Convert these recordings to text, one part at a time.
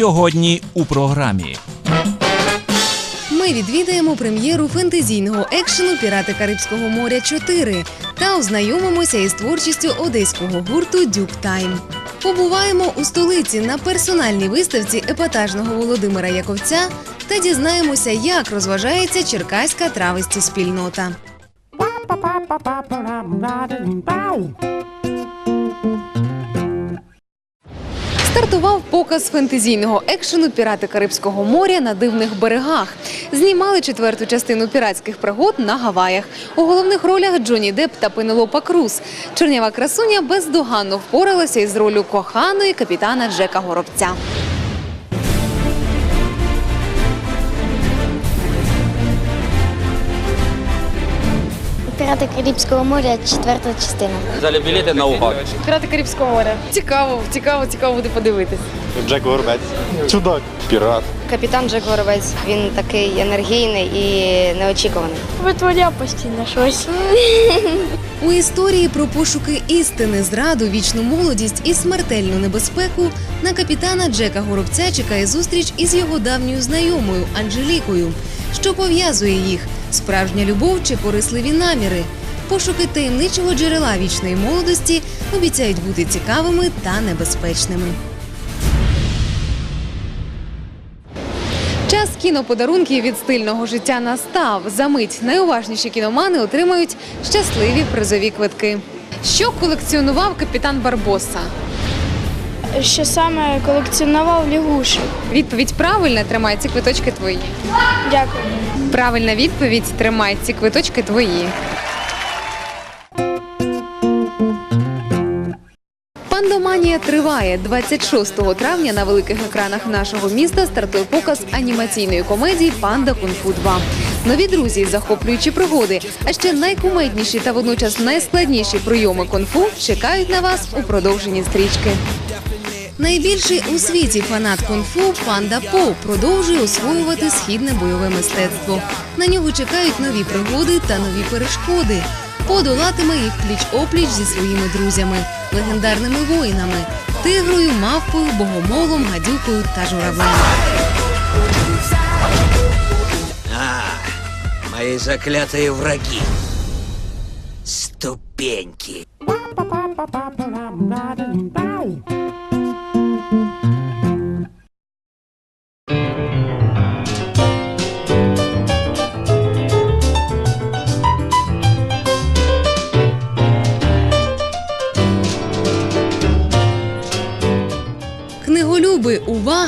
Сьогодні у програмі. Ми відвідаємо прем'єру фентезійного екшену Пірати Карибського моря 4» та ознайомимося із творчістю одеського гурту Дюк Тайм. Побуваємо у столиці на персональній виставці епатажного Володимира Яковця та дізнаємося, як розважається черкаська трависті спільнота. Стартував показ фентезійного екшену Пірати Карибського моря на дивних берегах. Знімали четверту частину піратських пригод на Гаваях. У головних ролях Джонні Депп та Пенелопа Круз. Чорнява красуня бездоганно впоралася із ролю коханої капітана Джека Горобця. Пірати Карибського моря, четверта частина. Взяли білети на УГАК. Пірати Карибського моря. Цікаво, цікаво, цікаво буде подивитись. Джек Горбець. Чудак. Пірат. Капітан Джек Горовець. Він такий енергійний і неочікуваний. Витворяв постійно щось. У історії про пошуки істини, зраду, вічну молодість і смертельну небезпеку на капітана Джека Горобця чекає зустріч із його давньою знайомою Анжелікою. Що пов'язує їх? Справжня любов чи корисливі наміри? Пошуки таємничого джерела вічної молодості обіцяють бути цікавими та небезпечними. Час кіноподарунків від стильного життя настав. За мить найуважніші кіномани отримають щасливі призові квитки. Що колекціонував капітан Барбоса? Що саме колекціонував лягуші. Відповідь правильна, тримай ці квиточки твої. Дякую. Правильна відповідь тримай ці квиточки твої. Пандоманія триває 26 травня на великих екранах нашого міста стартує показ анімаційної комедії Панда Кунг-фу 2». Нові друзі, захоплюючі пригоди, а ще найкумедніші та водночас найскладніші прийоми кунг-фу чекають на вас у продовженні стрічки. Найбільший у світі фанат кунг-фу Панда По продовжує освоювати східне бойове мистецтво. На нього чекають нові пригоди та нові перешкоди. Подолатиме їх пліч опліч зі своїми друзями, легендарними воїнами, тигрою, мавпою, богомолом, гадюкою та журавлем. Мои заклятые враги. Ступеньки.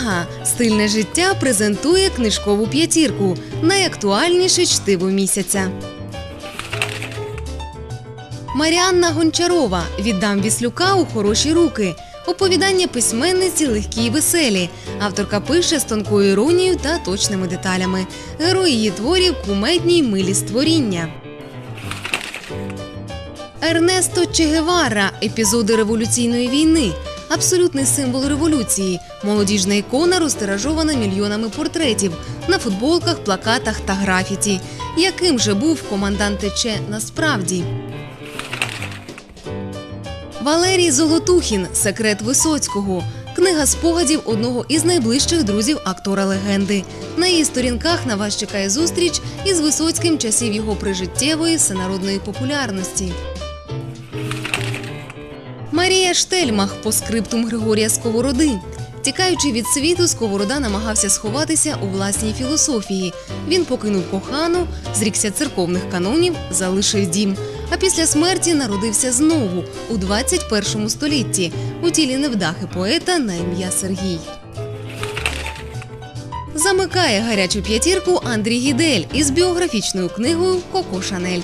Увага! Стильне життя презентує книжкову п'ятірку. Найактуальніше чтиво місяця. Маріанна Гончарова віддам Віслюка у хороші руки. Оповідання письменниці легкі й веселі. Авторка пише з тонкою іронією та точними деталями. Герої її творів кумедні й милі створіння. Ернесто Че Гевара епізоди революційної війни. Абсолютний символ революції. Молодіжна ікона розтиражована мільйонами портретів на футболках, плакатах та графіті. Яким же був командант Че насправді? Валерій Золотухін Секрет Висоцького. Книга спогадів одного із найближчих друзів актора легенди. На її сторінках на вас чекає зустріч із Висоцьким часів його прижиттєвої всенародної популярності. Марія Штельмах по скриптум Григорія Сковороди. Тікаючи від світу, Сковорода намагався сховатися у власній філософії. Він покинув кохану, зрікся церковних канонів, залишив дім. А після смерті народився знову у 21 столітті у тілі невдахи поета на ім'я Сергій. Замикає гарячу п'ятірку Андрій Гідель із біографічною книгою Коко Шанель.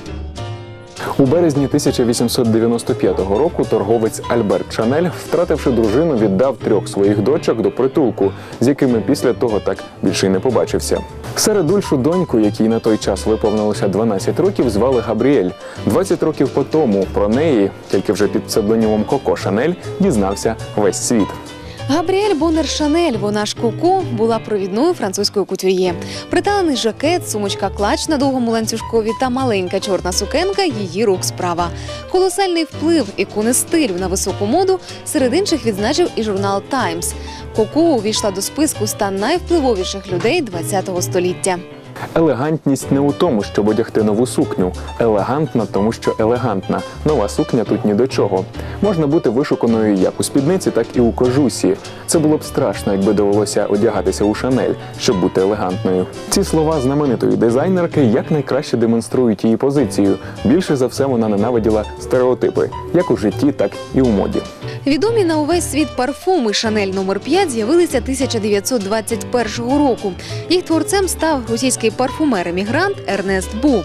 У березні 1895 року торговець Альберт Шанель, втративши дружину, віддав трьох своїх дочок до притулку, з якими після того так більше й не побачився. Середульшу доньку, якій на той час виповнилося 12 років, звали Габріель. 20 років по тому про неї, тільки вже під псевдонімом Коко Шанель, дізнався весь світ. Габріель Бонер Шанель, вона ж Коко, була провідною французькою кутює. Приталений жакет, сумочка клач на довгому ланцюжкові та маленька чорна сукенка її рук справа. Колосальний вплив ікони стилю на високу моду серед інших відзначив і журнал Таймс. Коко увійшла до списку ста найвпливовіших людей ХХ століття. Елегантність не у тому, щоб одягти нову сукню. Елегантна, тому що елегантна. Нова сукня тут ні до чого. Можна бути вишуканою як у спідниці, так і у кожусі. Це було б страшно, якби довелося одягатися у шанель, щоб бути елегантною. Ці слова знаменитої дизайнерки якнайкраще демонструють її позицію. Більше за все вона ненавиділа стереотипи, як у житті, так і у моді. Відомі на увесь світ парфуми Шанель номер 5 з'явилися 1921 року. Їх творцем став російський парфумер-емігрант Ернест Бу.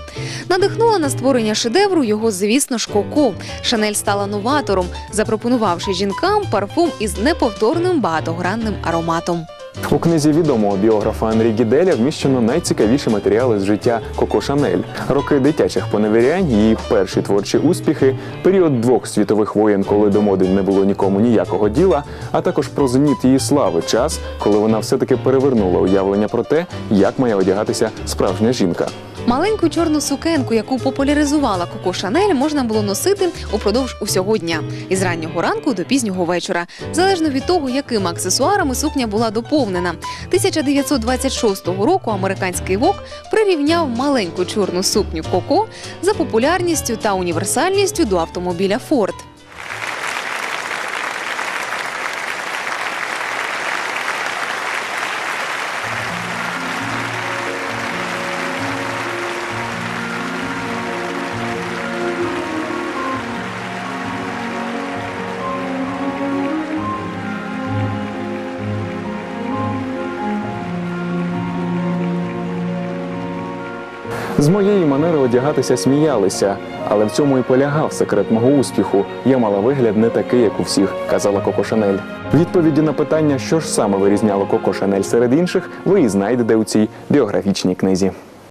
Надихнула на створення шедевру його, звісно ж, Коко. Шанель стала новатором, запропонувавши жінкам парфум із неповторним багатогранним ароматом. У книзі відомого біографа Анрі Гіделя вміщено найцікавіші матеріали з життя Коко Шанель, роки дитячих поневірянь, її перші творчі успіхи, період двох світових воєн, коли до моди не було нікому ніякого діла, а також про зеніт її слави, час, коли вона все-таки перевернула уявлення про те, як має одягатися справжня жінка. Маленьку чорну сукенку, яку популяризувала Коко Шанель, можна було носити упродовж усього дня із раннього ранку до пізнього вечора, залежно від того, якими аксесуарами сукня була доповнена. 1926 року американський вок прирівняв маленьку чорну сукню Коко за популярністю та універсальністю до автомобіля Форд. Моєї манери одягатися сміялися, але в цьому і полягав секрет мого успіху. Я мала вигляд не такий, як у всіх, казала Коко Шанель. Відповіді на питання, що ж саме вирізняло Коко Шанель серед інших, ви і знайдете у цій біографічній книзі.